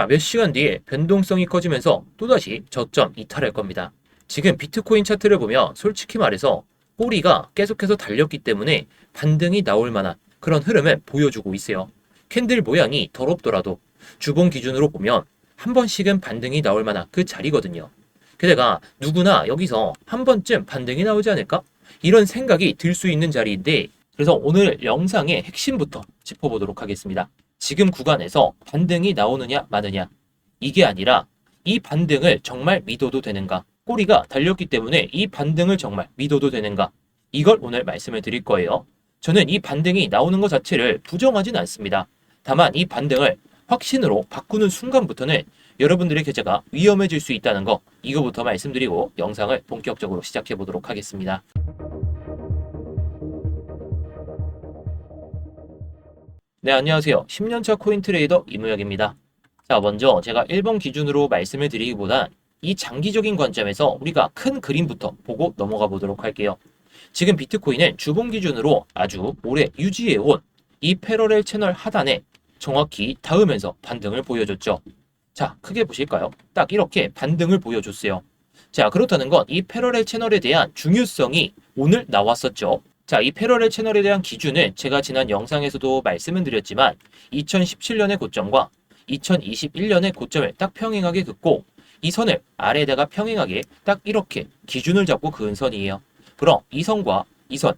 자, 몇 시간 뒤에 변동성이 커지면서 또다시 저점 이탈할 겁니다. 지금 비트코인 차트를 보면 솔직히 말해서 꼬리가 계속해서 달렸기 때문에 반등이 나올 만한 그런 흐름을 보여주고 있어요. 캔들 모양이 더럽더라도 주봉 기준으로 보면 한 번씩은 반등이 나올 만한 그 자리거든요. 게다가 누구나 여기서 한 번쯤 반등이 나오지 않을까? 이런 생각이 들 수 있는 자리인데 그래서 오늘 영상의 핵심부터 짚어보도록 하겠습니다. 지금 구간에서 반등이 나오느냐 마느냐 이게 아니라 이 반등을 정말 믿어도 되는가 꼬리가 달렸기 때문에 이 반등을 정말 믿어도 되는가 이걸 오늘 말씀을 드릴 거예요. 저는 이 반등이 나오는 것 자체를 부정하진 않습니다. 다만 이 반등을 확신으로 바꾸는 순간부터는 여러분들의 계좌가 위험해질 수 있다는 거 이거부터 말씀드리고 영상을 본격적으로 시작해 보도록 하겠습니다. 네, 안녕하세요. 10년차 코인 트레이더 이무혁입니다. 자, 먼저 제가 1번 기준으로 말씀을 드리기보단 이 장기적인 관점에서 우리가 큰 그림부터 보고 넘어가 보도록 할게요. 지금 비트코인은 주봉 기준으로 아주 오래 유지해온 이 패러렐 채널 하단에 정확히 닿으면서 반등을 보여줬죠. 자, 크게 보실까요? 딱 이렇게 반등을 보여줬어요. 자, 그렇다는 건 이 패러렐 채널에 대한 중요성이 오늘 나왔었죠. 자, 이 패러렐 채널에 대한 기준은 제가 지난 영상에서도 말씀을 드렸지만 2017년의 고점과 2021년의 고점을 딱 평행하게 긋고 이 선을 아래에다가 평행하게 딱 이렇게 기준을 잡고 그은 선이에요. 그럼 이 선과 이 선,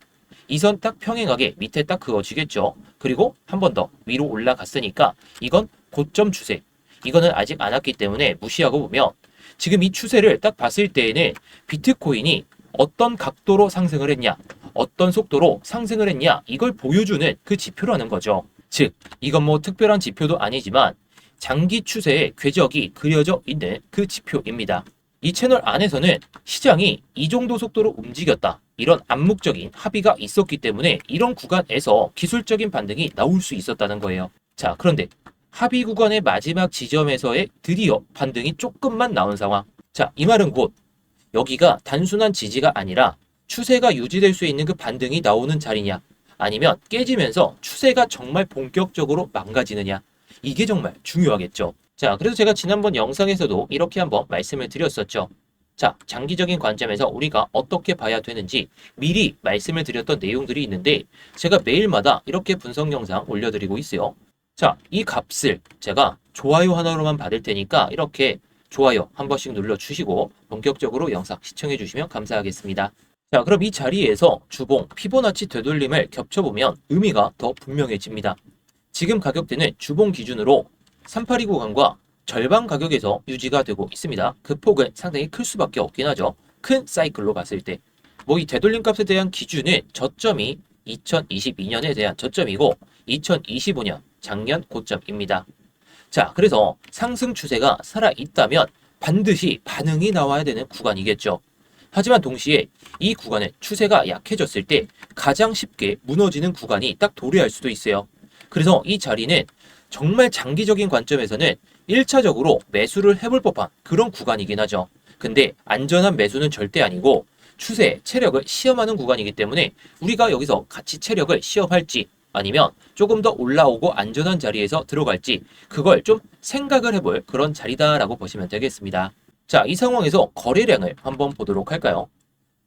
이 선 딱 평행하게 밑에 딱 그어지겠죠. 그리고 한 번 더 위로 올라갔으니까 이건 고점 추세. 이거는 아직 안 왔기 때문에 무시하고 보면 지금 이 추세를 딱 봤을 때에는 비트코인이 어떤 각도로 상승을 했냐, 어떤 속도로 상승을 했냐, 이걸 보여주는 그 지표라는 거죠. 즉, 이건 뭐 특별한 지표도 아니지만 장기 추세의 궤적이 그려져 있는 그 지표입니다. 이 채널 안에서는 시장이 이 정도 속도로 움직였다. 이런 암묵적인 합의가 있었기 때문에 이런 구간에서 기술적인 반등이 나올 수 있었다는 거예요. 자, 그런데 합의 구간의 마지막 지점에서의 드디어 반등이 조금만 나온 상황. 자, 이 말은 곧 여기가 단순한 지지가 아니라 추세가 유지될 수 있는 그 반등이 나오는 자리냐, 아니면 깨지면서 추세가 정말 본격적으로 망가지느냐, 이게 정말 중요하겠죠. 자, 그래서 제가 지난번 영상에서도 이렇게 한번 말씀을 드렸었죠. 자, 장기적인 관점에서 우리가 어떻게 봐야 되는지 미리 말씀을 드렸던 내용들이 있는데 제가 매일마다 이렇게 분석 영상 올려드리고 있어요. 자, 이 값을 제가 좋아요 하나로만 받을 테니까 이렇게 좋아요 한 번씩 눌러주시고 본격적으로 영상 시청해 주시면 감사하겠습니다. 자, 그럼 이 자리에서 주봉 피보나치 되돌림을 겹쳐보면 의미가 더 분명해집니다. 지금 가격대는 주봉 기준으로 382 구간과 절반 가격에서 유지가 되고 있습니다. 그 폭은 상당히 클 수밖에 없긴 하죠. 큰 사이클로 봤을 때. 뭐 이 되돌림 값에 대한 기준은 저점이 2022년에 대한 저점이고 2025년 작년 고점입니다. 자, 그래서 상승 추세가 살아있다면 반드시 반응이 나와야 되는 구간이겠죠. 하지만 동시에 이 구간은 추세가 약해졌을 때 가장 쉽게 무너지는 구간이 딱 도래할 수도 있어요. 그래서 이 자리는 정말 장기적인 관점에서는 1차적으로 매수를 해볼 법한 그런 구간이긴 하죠. 근데 안전한 매수는 절대 아니고 추세, 체력을 시험하는 구간이기 때문에 우리가 여기서 같이 체력을 시험할지 아니면 조금 더 올라오고 안전한 자리에서 들어갈지 그걸 좀 생각을 해볼 그런 자리다라고 보시면 되겠습니다. 자, 이 상황에서 거래량을 한번 보도록 할까요?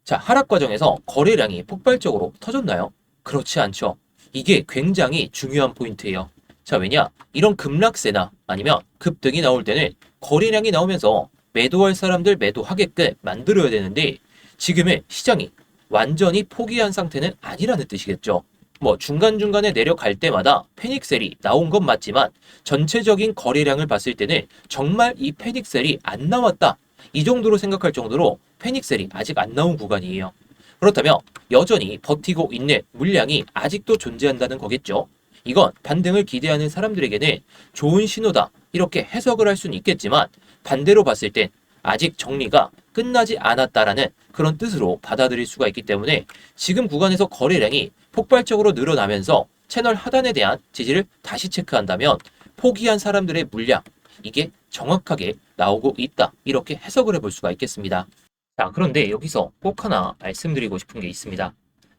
자, 하락 과정에서 거래량이 폭발적으로 터졌나요? 그렇지 않죠. 이게 굉장히 중요한 포인트예요. 자, 왜냐? 이런 급락세나 아니면 급등이 나올 때는 거래량이 나오면서 매도할 사람들 매도하게끔 만들어야 되는데 지금의 시장이 완전히 포기한 상태는 아니라는 뜻이겠죠. 뭐 중간중간에 내려갈 때마다 패닉셀이 나온 건 맞지만 전체적인 거래량을 봤을 때는 정말 이 패닉셀이 안 나왔다. 이 정도로 생각할 정도로 패닉셀이 아직 안 나온 구간이에요. 그렇다면 여전히 버티고 있는 물량이 아직도 존재한다는 거겠죠. 이건 반등을 기대하는 사람들에게는 좋은 신호다. 이렇게 해석을 할 수는 있겠지만 반대로 봤을 땐 아직 정리가 끝나지 않았다라는 그런 뜻으로 받아들일 수가 있기 때문에 지금 구간에서 거래량이 폭발적으로 늘어나면서 채널 하단에 대한 지지를 다시 체크한다면 포기한 사람들의 물량 이게 정확하게 나오고 있다. 이렇게 해석을 해볼 수가 있겠습니다. 자, 그런데 여기서 꼭 하나 말씀드리고 싶은 게 있습니다.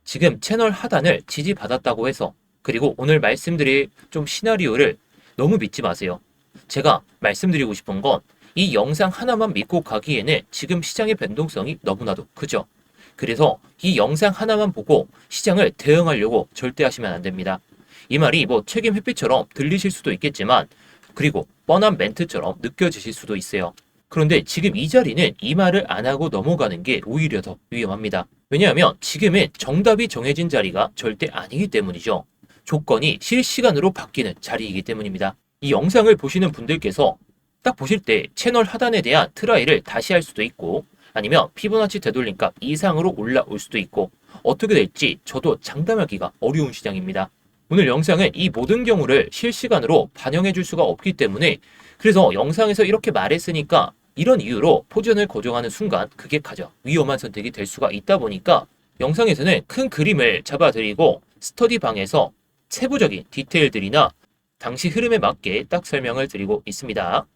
지금 채널 하단을 지지받았다고 해서 그리고 오늘 말씀드릴 좀 시나리오를 너무 믿지 마세요. 제가 말씀드리고 싶은 건 이 영상 하나만 믿고 가기에는 지금 시장의 변동성이 너무나도 크죠. 그래서 이 영상 하나만 보고 시장을 대응하려고 절대 하시면 안 됩니다. 이 말이 뭐 책임 회피처럼 들리실 수도 있겠지만 그리고 뻔한 멘트처럼 느껴지실 수도 있어요. 그런데 지금 이 자리는 이 말을 안 하고 넘어가는 게 오히려 더 위험합니다. 왜냐하면 지금은 정답이 정해진 자리가 절대 아니기 때문이죠. 조건이 실시간으로 바뀌는 자리이기 때문입니다. 이 영상을 보시는 분들께서 딱 보실 때 채널 하단에 대한 트라이를 다시 할 수도 있고 아니면 피보나치 되돌림값 이상으로 올라올 수도 있고 어떻게 될지 저도 장담하기가 어려운 시장입니다. 오늘 영상은 이 모든 경우를 실시간으로 반영해 줄 수가 없기 때문에 그래서 영상에서 이렇게 말했으니까 이런 이유로 포지션을 고정하는 순간 그게 가장 위험한 선택이 될 수가 있다 보니까 영상에서는 큰 그림을 잡아드리고 스터디 방에서 세부적인 디테일들이나 당시 흐름에 맞게 딱 설명을 드리고 있습니다.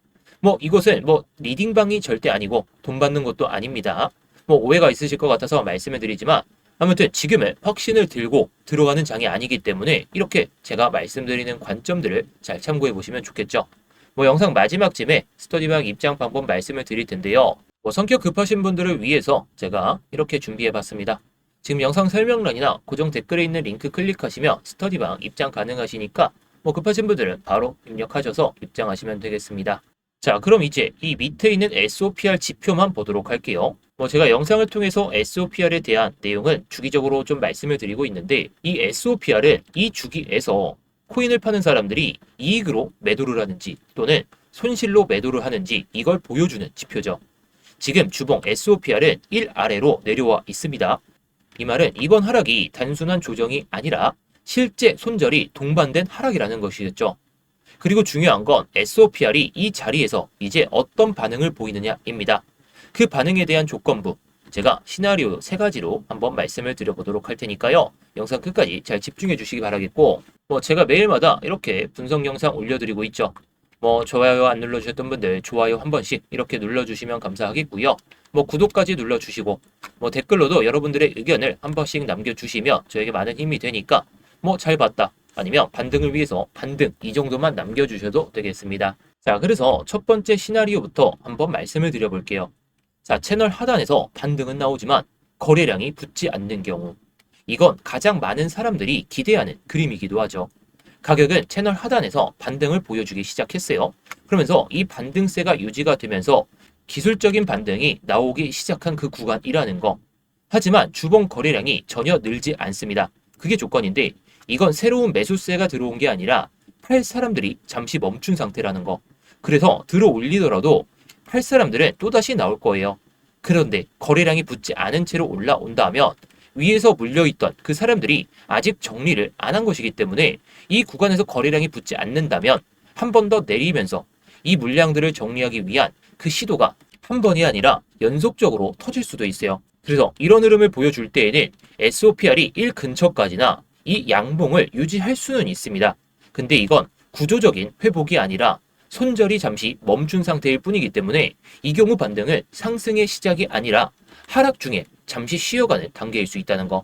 뭐 이곳은 뭐 리딩방이 절대 아니고 돈 받는 것도 아닙니다. 뭐 오해가 있으실 것 같아서 말씀을 드리지만 아무튼 지금은 확신을 들고 들어가는 장이 아니기 때문에 이렇게 제가 말씀드리는 관점들을 잘 참고해 보시면 좋겠죠. 뭐 영상 마지막쯤에 스터디방 입장 방법 말씀을 드릴 텐데요. 뭐 성격 급하신 분들을 위해서 제가 이렇게 준비해 봤습니다. 지금 영상 설명란이나 고정 댓글에 있는 링크 클릭하시면 스터디방 입장 가능하시니까 뭐 급하신 분들은 바로 입력하셔서 입장하시면 되겠습니다. 자, 그럼 이제 이 밑에 있는 SOPR 지표만 보도록 할게요. 뭐 제가 영상을 통해서 SOPR에 대한 내용은 주기적으로 좀 말씀을 드리고 있는데 이 SOPR은 이 주기에서 코인을 파는 사람들이 이익으로 매도를 하는지 또는 손실로 매도를 하는지 이걸 보여주는 지표죠. 지금 주봉 SOPR은 1 아래로 내려와 있습니다. 이 말은 이번 하락이 단순한 조정이 아니라 실제 손절이 동반된 하락이라는 것이겠죠. 그리고 중요한 건 SOPR이 이 자리에서 이제 어떤 반응을 보이느냐입니다. 그 반응에 대한 조건부, 제가 시나리오 세 가지로 한번 말씀을 드려보도록 할 테니까요. 영상 끝까지 잘 집중해 주시기 바라겠고, 뭐 제가 매일마다 이렇게 분석 영상 올려드리고 있죠. 뭐 좋아요 안 눌러주셨던 분들 좋아요 한 번씩 이렇게 눌러주시면 감사하겠고요. 뭐 구독까지 눌러주시고, 뭐 댓글로도 여러분들의 의견을 한 번씩 남겨주시면 저에게 많은 힘이 되니까 뭐 잘 봤다, 아니면 반등을 위해서 반등 이 정도만 남겨주셔도 되겠습니다. 자, 그래서 첫 번째 시나리오부터 한번 말씀을 드려볼게요. 자, 채널 하단에서 반등은 나오지만 거래량이 붙지 않는 경우. 이건 가장 많은 사람들이 기대하는 그림이기도 하죠. 가격은 채널 하단에서 반등을 보여주기 시작했어요. 그러면서 이 반등세가 유지가 되면서 기술적인 반등이 나오기 시작한 그 구간이라는 거. 하지만 주봉 거래량이 전혀 늘지 않습니다. 그게 조건인데 이건 새로운 매수세가 들어온 게 아니라 팔 사람들이 잠시 멈춘 상태라는 거. 그래서 들어 올리더라도 팔 사람들은 또다시 나올 거예요. 그런데 거래량이 붙지 않은 채로 올라온다면 위에서 물려있던 그 사람들이 아직 정리를 안 한 것이기 때문에 이 구간에서 거래량이 붙지 않는다면 한 번 더 내리면서 이 물량들을 정리하기 위한 그 시도가 한 번이 아니라 연속적으로 터질 수도 있어요. 그래서 이런 흐름을 보여줄 때에는 SOPR이 1 근처까지나 이 양봉을 유지할 수는 있습니다. 근데 이건 구조적인 회복이 아니라 손절이 잠시 멈춘 상태일 뿐이기 때문에 이 경우 반등은 상승의 시작이 아니라 하락 중에 잠시 쉬어가는 단계일 수 있다는 거.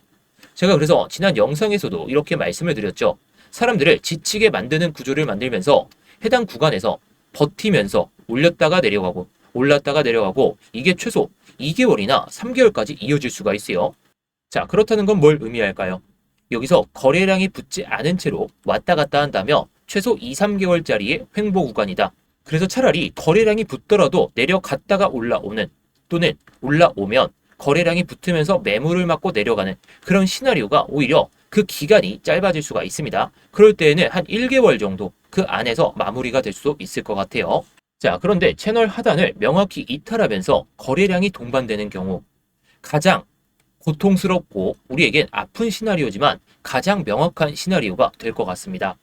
제가 그래서 지난 영상에서도 이렇게 말씀을 드렸죠. 사람들을 지치게 만드는 구조를 만들면서 해당 구간에서 버티면서 올렸다가 내려가고 올랐다가 내려가고 이게 최소 2개월이나 3개월까지 이어질 수가 있어요. 자, 그렇다는 건 뭘 의미할까요? 여기서 거래량이 붙지 않은 채로 왔다 갔다 한다며 최소 2, 3개월짜리의 횡보 구간이다. 그래서 차라리 거래량이 붙더라도 내려갔다가 올라오는 또는 올라오면 거래량이 붙으면서 매물을 맞고 내려가는 그런 시나리오가 오히려 그 기간이 짧아질 수가 있습니다. 그럴 때에는 한 1개월 정도 그 안에서 마무리가 될 수 있을 것 같아요. 자, 그런데 채널 하단을 명확히 이탈하면서 거래량이 동반되는 경우 가장 고통스럽고 우리에겐 아픈 시나리오지만 가장 명확한 시나리오가 될 것 같습니다.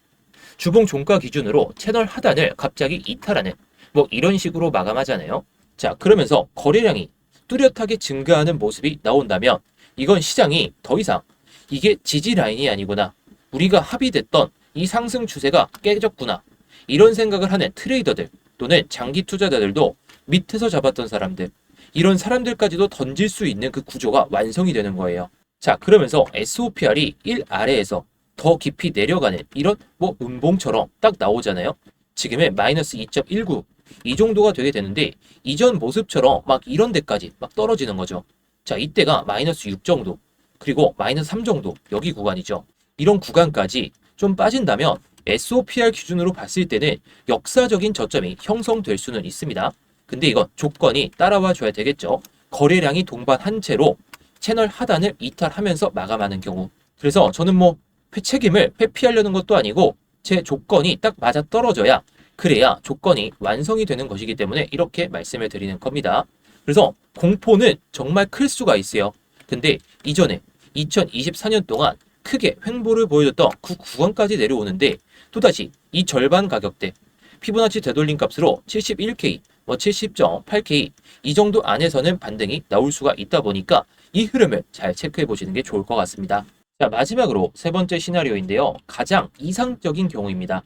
주봉 종가 기준으로 채널 하단을 갑자기 이탈하는 뭐 이런 식으로 마감하잖아요. 자, 그러면서 거래량이 뚜렷하게 증가하는 모습이 나온다면 이건 시장이 더 이상 이게 지지 라인이 아니구나. 우리가 합의됐던 이 상승 추세가 깨졌구나. 이런 생각을 하는 트레이더들 또는 장기 투자자들도 밑에서 잡았던 사람들 이런 사람들까지도 던질 수 있는 그 구조가 완성이 되는 거예요. 자, 그러면서 SOPR이 1 아래에서 더 깊이 내려가는 이런 뭐 음봉처럼 딱 나오잖아요. 지금의 마이너스 2.19 이 정도가 되게 되는데 이전 모습처럼 막 이런 데까지 막 떨어지는 거죠. 자, 이때가 마이너스 6 정도 그리고 마이너스 3 정도 여기 구간이죠. 이런 구간까지 좀 빠진다면 SOPR 기준으로 봤을 때는 역사적인 저점이 형성될 수는 있습니다. 근데 이건 조건이 따라와 줘야 되겠죠. 거래량이 동반한 채로 채널 하단을 이탈하면서 마감하는 경우. 그래서 저는 뭐 책임을 회피하려는 것도 아니고 제 조건이 딱 맞아 떨어져야 그래야 조건이 완성이 되는 것이기 때문에 이렇게 말씀을 드리는 겁니다. 그래서 공포는 정말 클 수가 있어요. 근데 이전에 2024년 동안 크게 횡보를 보여줬던 그 구간까지 내려오는데 또다시 이 절반 가격대 피보나치 되돌림 값으로 71K, 뭐 70.8K 이 정도 안에서는 반등이 나올 수가 있다 보니까 이 흐름을 잘 체크해 보시는 게 좋을 것 같습니다. 자, 마지막으로 세 번째 시나리오인데요. 가장 이상적인 경우입니다.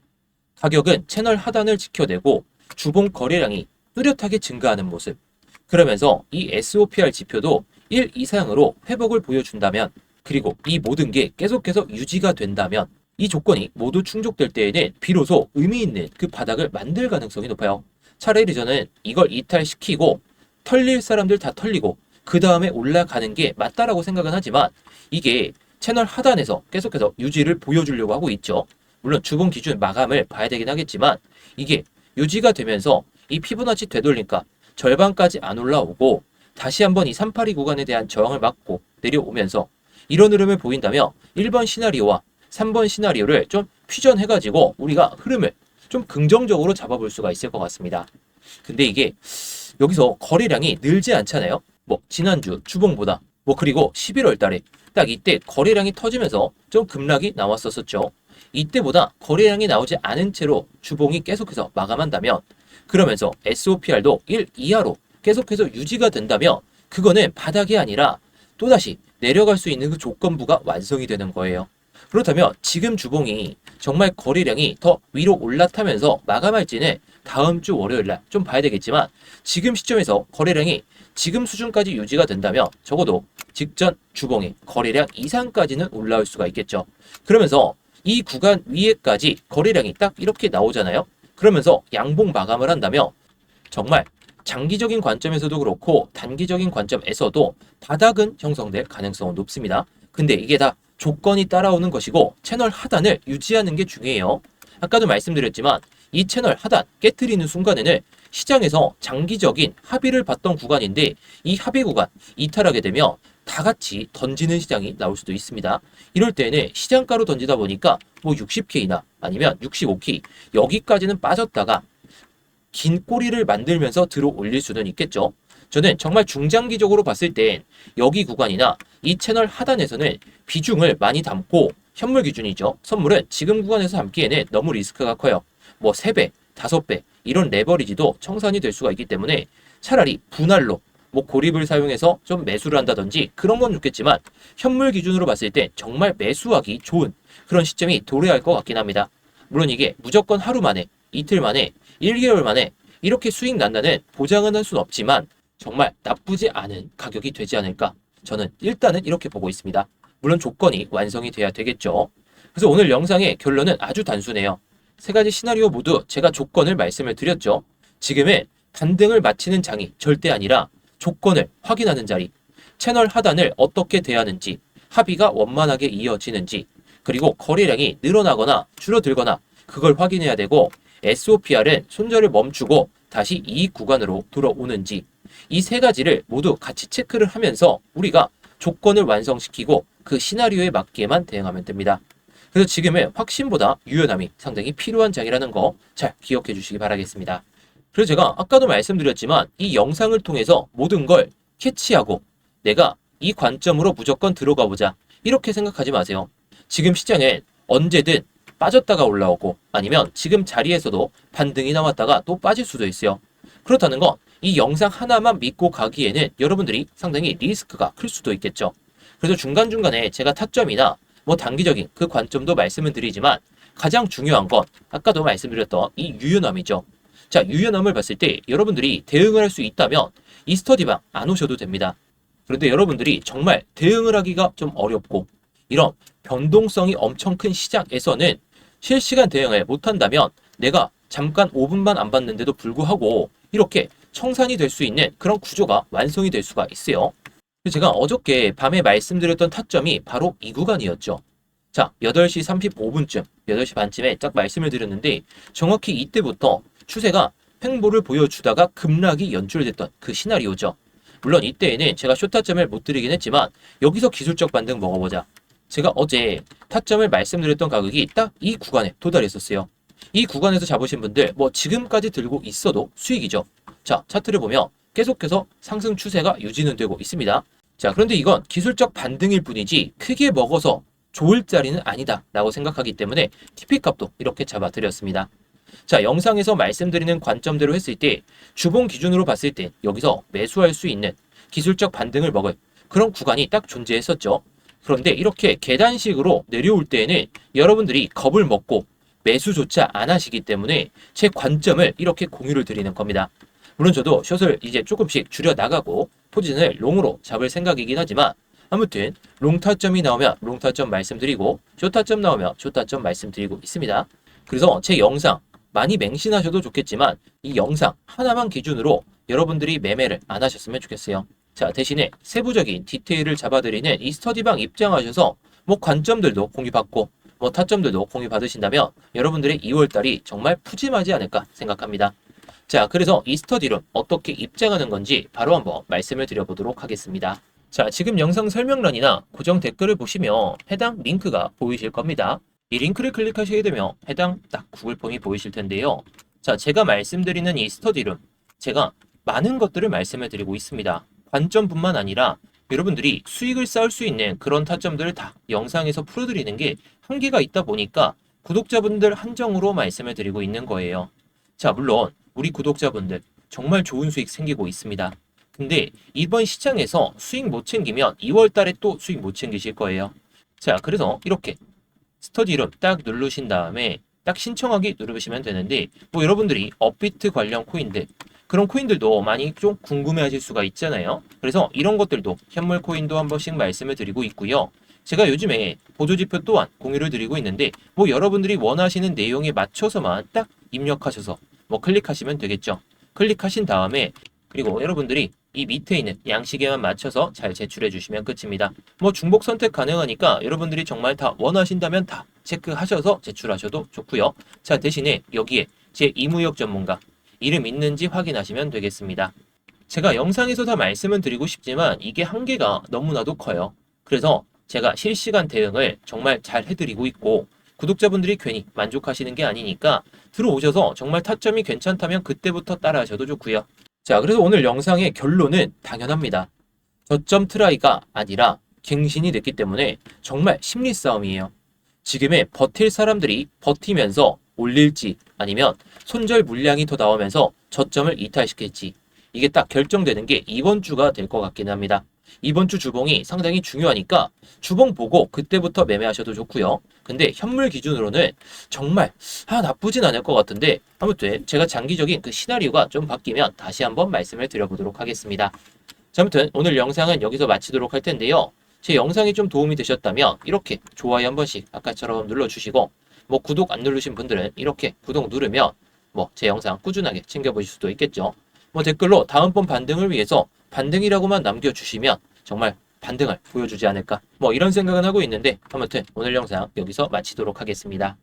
가격은 채널 하단을 지켜내고 주봉 거래량이 뚜렷하게 증가하는 모습. 그러면서 이 SOPR 지표도 1 이상으로 회복을 보여준다면 그리고 이 모든 게 계속해서 유지가 된다면 이 조건이 모두 충족될 때에는 비로소 의미 있는 그 바닥을 만들 가능성이 높아요. 차라리 저는 이걸 이탈시키고 털릴 사람들 다 털리고 그 다음에 올라가는 게 맞다라고 생각은 하지만 이게 채널 하단에서 계속해서 유지를 보여주려고 하고 있죠. 물론 주봉 기준 마감을 봐야 되긴 하겠지만 이게 유지가 되면서 이 피부나치 되돌림값 절반까지 안 올라오고 다시 한번 이 382 구간에 대한 저항을 막고 내려오면서 이런 흐름을 보인다면 1번 시나리오와 3번 시나리오를 좀 퓨전해가지고 우리가 흐름을 좀 긍정적으로 잡아볼 수가 있을 것 같습니다. 근데 이게 여기서 거래량이 늘지 않잖아요. 뭐 지난주 주봉보다 뭐 그리고 11월 달에 딱 이때 거래량이 터지면서 좀 급락이 나왔었었죠. 이때보다 거래량이 나오지 않은 채로 주봉이 계속해서 마감한다면 그러면서 SOPR도 1 이하로 계속해서 유지가 된다면 그거는 바닥이 아니라 또다시 내려갈 수 있는 그 조건부가 완성이 되는 거예요. 그렇다면 지금 주봉이 정말 거래량이 더 위로 올라타면서 마감할지는 다음 주 월요일 날 좀 봐야 되겠지만 지금 시점에서 거래량이 지금 수준까지 유지가 된다면 적어도 직전 주봉의 거래량 이상까지는 올라올 수가 있겠죠. 그러면서 이 구간 위에까지 거래량이 딱 이렇게 나오잖아요. 그러면서 양봉 마감을 한다면 정말 장기적인 관점에서도 그렇고 단기적인 관점에서도 바닥은 형성될 가능성은 높습니다. 근데 이게 다 조건이 따라오는 것이고 채널 하단을 유지하는 게 중요해요. 아까도 말씀드렸지만 이 채널 하단 깨뜨리는 순간에는 시장에서 장기적인 합의를 봤던 구간인데 이 합의 구간 이탈하게 되면 다 같이 던지는 시장이 나올 수도 있습니다. 이럴 때는 시장가로 던지다 보니까 뭐 60K나 아니면 65K 여기까지는 빠졌다가 긴 꼬리를 만들면서 들어 올릴 수는 있겠죠. 저는 정말 중장기적으로 봤을 땐 여기 구간이나 이 채널 하단에서는 비중을 많이 담고 현물 기준이죠. 선물은 지금 구간에서 담기에는 너무 리스크가 커요. 뭐 3배, 5배 이런 레버리지도 청산이 될 수가 있기 때문에 차라리 분할로 뭐 고립을 사용해서 좀 매수를 한다든지 그런 건 좋겠지만 현물 기준으로 봤을 때 정말 매수하기 좋은 그런 시점이 도래할 것 같긴 합니다. 물론 이게 무조건 하루 만에 이틀 만에 1개월 만에 이렇게 수익 난다는 보장은 할 수는 없지만 정말 나쁘지 않은 가격이 되지 않을까 저는 일단은 이렇게 보고 있습니다. 물론 조건이 완성이 돼야 되겠죠. 그래서 오늘 영상의 결론은 아주 단순해요. 세 가지 시나리오 모두 제가 조건을 말씀을 드렸죠. 지금은 반등을 마치는 장이 절대 아니라 조건을 확인하는 자리, 채널 하단을 어떻게 대하는지, 합의가 원만하게 이어지는지, 그리고 거래량이 늘어나거나 줄어들거나 그걸 확인해야 되고 SOPR은 손절을 멈추고 다시 이익 구간으로 들어오는지 이 세 가지를 모두 같이 체크를 하면서 우리가 조건을 완성시키고 그 시나리오에 맞게만 대응하면 됩니다. 그래서 지금은 확신보다 유연함이 상당히 필요한 장이라는 거 잘 기억해 주시기 바라겠습니다. 그래서 제가 아까도 말씀드렸지만 이 영상을 통해서 모든 걸 캐치하고 내가 이 관점으로 무조건 들어가 보자. 이렇게 생각하지 마세요. 지금 시장엔 언제든 빠졌다가 올라오고 아니면 지금 자리에서도 반등이 나왔다가 또 빠질 수도 있어요. 그렇다는 건 이 영상 하나만 믿고 가기에는 여러분들이 상당히 리스크가 클 수도 있겠죠. 그래서 중간중간에 제가 타점이나 뭐 단기적인 그 관점도 말씀을 드리지만 가장 중요한 건 아까도 말씀드렸던 이 유연함이죠. 자, 유연함을 봤을 때 여러분들이 대응을 할 수 있다면 이 스터디방 안 오셔도 됩니다. 그런데 여러분들이 정말 대응을 하기가 좀 어렵고 이런 변동성이 엄청 큰 시장에서는 실시간 대응을 못한다면 내가 잠깐 5분만 안 봤는데도 불구하고 이렇게 청산이 될 수 있는 그런 구조가 완성이 될 수가 있어요. 제가 어저께 밤에 말씀드렸던 타점이 바로 이 구간이었죠. 자, 8시 35분쯤, 8시 반쯤에 딱 말씀을 드렸는데 정확히 이때부터 추세가 횡보를 보여주다가 급락이 연출됐던 그 시나리오죠. 물론 이때에는 제가 쇼타점을 못 드리긴 했지만 여기서 기술적 반등 먹어보자. 제가 어제 타점을 말씀드렸던 가격이 딱 이 구간에 도달했었어요. 이 구간에서 잡으신 분들 뭐 지금까지 들고 있어도 수익이죠. 자, 차트를 보면 계속해서 상승 추세가 유지는 되고 있습니다. 자, 그런데 이건 기술적 반등일 뿐이지 크게 먹어서 좋을 자리는 아니다 라고 생각하기 때문에 TP 값도 이렇게 잡아드렸습니다. 자, 영상에서 말씀드리는 관점대로 했을 때 주봉 기준으로 봤을 때 여기서 매수할 수 있는 기술적 반등을 먹을 그런 구간이 딱 존재했었죠. 그런데 이렇게 계단식으로 내려올 때에는 여러분들이 겁을 먹고 매수조차 안 하시기 때문에 제 관점을 이렇게 공유를 드리는 겁니다. 물론 저도 숏을 이제 조금씩 줄여 나가고 포지션을 롱으로 잡을 생각이긴 하지만 아무튼 롱 타점이 나오면 롱 타점 말씀드리고 쇼타점 나오면 쇼타점 말씀드리고 있습니다. 그래서 제 영상 많이 맹신하셔도 좋겠지만 이 영상 하나만 기준으로 여러분들이 매매를 안 하셨으면 좋겠어요. 자, 대신에 세부적인 디테일을 잡아드리는 이 스터디방 입장하셔서 뭐 관점들도 공유받고 뭐 타점들도 공유 받으신다면 여러분들의 2월달이 정말 푸짐하지 않을까 생각합니다. 자, 그래서 이 스터 디룸 어떻게 입장하는 건지 바로 한번 말씀을 드려보도록 하겠습니다. 자, 지금 영상 설명란이나 고정 댓글을 보시면 해당 링크가 보이실 겁니다. 이 링크를 클릭하시게 되면 해당 딱 구글 폼이 보이실 텐데요. 자, 제가 말씀드리는 이 스터디룸, 제가 많은 것들을 말씀을 드리고 있습니다. 관점뿐만 아니라 여러분들이 수익을 쌓을 수 있는 그런 타점들을 다 영상에서 풀어드리는 게 한계가 있다 보니까 구독자분들 한정으로 말씀을 드리고 있는 거예요. 자, 물론 우리 구독자분들 정말 좋은 수익 생기고 있습니다. 근데 이번 시장에서 수익 못 챙기면 2월 달에 또 수익 못 챙기실 거예요. 자, 그래서 이렇게 스터디 이름 딱 누르신 다음에 딱 신청하기 누르시면 되는데 뭐 여러분들이 업비트 관련 코인들 그런 코인들도 많이 좀 궁금해 하실 수가 있잖아요. 그래서 이런 것들도 현물 코인도 한 번씩 말씀을 드리고 있고요. 제가 요즘에 보조지표 또한 공유를 드리고 있는데 뭐 여러분들이 원하시는 내용에 맞춰서만 딱 입력하셔서 뭐 클릭하시면 되겠죠. 클릭하신 다음에 그리고 여러분들이 이 밑에 있는 양식에만 맞춰서 잘 제출해 주시면 끝입니다. 뭐 중복 선택 가능하니까 여러분들이 정말 다 원하신다면 다 체크하셔서 제출하셔도 좋고요. 자 대신에 여기에 제 이무역 전문가 이름 있는지 확인하시면 되겠습니다. 제가 영상에서 다 말씀은 드리고 싶지만 이게 한계가 너무나도 커요. 그래서 제가 실시간 대응을 정말 잘 해드리고 있고 구독자분들이 괜히 만족하시는 게 아니니까 들어오셔서 정말 타점이 괜찮다면 그때부터 따라하셔도 좋고요. 자, 그래서 오늘 영상의 결론은 당연합니다. 저점 트라이가 아니라 갱신이 됐기 때문에 정말 심리 싸움이에요. 지금의 버틸 사람들이 버티면서 올릴지 아니면 손절 물량이 더 나오면서 저점을 이탈시킬지 이게 딱 결정되는 게 이번 주가 될 것 같긴 합니다. 이번 주 주봉이 상당히 중요하니까 주봉 보고 그때부터 매매하셔도 좋고요. 근데 현물 기준으로는 정말 아 나쁘진 않을 것 같은데 아무튼 제가 장기적인 그 시나리오가 좀 바뀌면 다시 한번 말씀을 드려보도록 하겠습니다. 자, 아무튼 오늘 영상은 여기서 마치도록 할 텐데요. 제 영상이 좀 도움이 되셨다면 이렇게 좋아요 한 번씩 아까처럼 눌러주시고 뭐 구독 안 누르신 분들은 이렇게 구독 누르면 뭐 제 영상 꾸준하게 챙겨보실 수도 있겠죠. 뭐 댓글로 다음번 반등을 위해서 반등이라고만 남겨주시면 정말 반등을 보여주지 않을까 뭐 이런 생각은 하고 있는데 아무튼 오늘 영상 여기서 마치도록 하겠습니다.